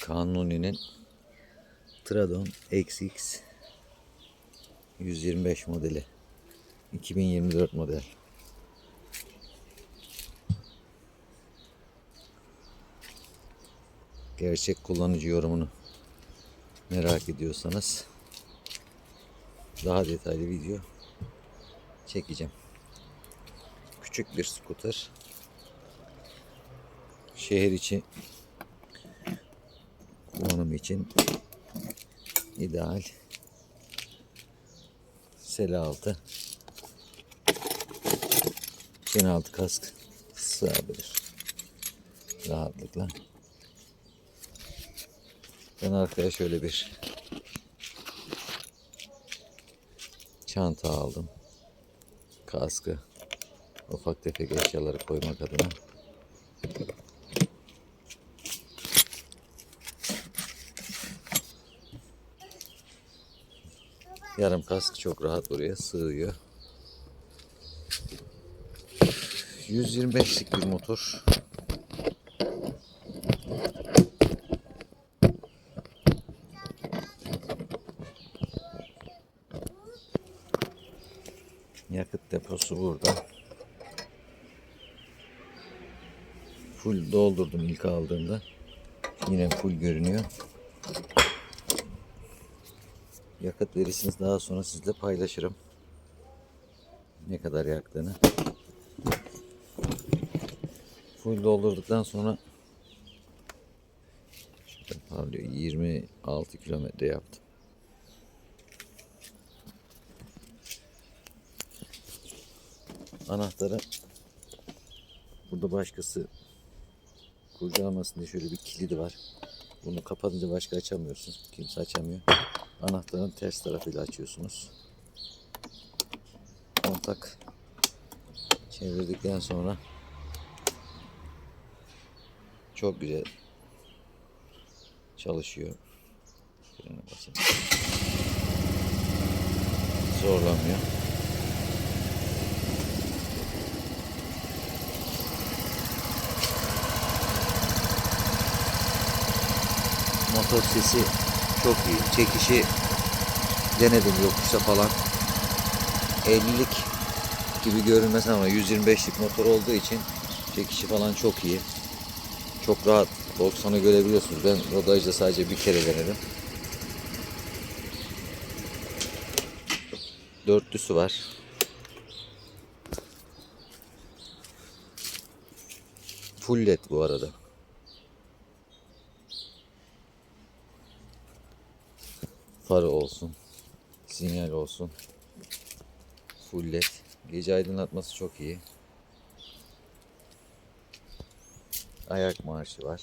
Kanuni'nin Tradon XX 125 modeli. 2024 model. Gerçek kullanıcı yorumunu merak ediyorsanız daha detaylı video çekeceğim. Küçük bir scooter. Şehir içi kullanım için ideal. Sele altı. Çin altı kask sığabilir. Rahatlıkla. Ben arkaya şöyle bir çanta aldım. Kaskı ufak tefek eşyaları koymak adına. Yarım kask çok rahat buraya sığıyor. 125'lik bir motor. Yakıt deposu burada. Full doldurdum ilk aldığımda. Yine full görünüyor. Yakıt verisini daha sonra sizle paylaşırım. Ne kadar yaktığını. Full doldurduktan sonra parlıyor. 26 kilometre yaptım. Anahtarı burada başkası kurcalamasın diye şöyle bir kilidi var. Bunu kapatınca başka açamıyorsun. Kimse açamıyor. Anahtarın ters tarafıyla açıyorsunuz. Kontak çevirdikten sonra çok güzel çalışıyor. Frene. Zorlamıyor. Motor sesi çok iyi. Çekişi denedim yokuşta falan. 50'lik gibi görünmez ama 125'lik motor olduğu için çekişi falan çok iyi. Çok rahat 90'ı görebiliyorsunuz. Ben rodajda sadece bir kere denedim. Dörtlüsü var. Full led bu arada. Farı olsun. Sinyal olsun. Full led. Gece aydınlatması çok iyi. Ayak marşı var.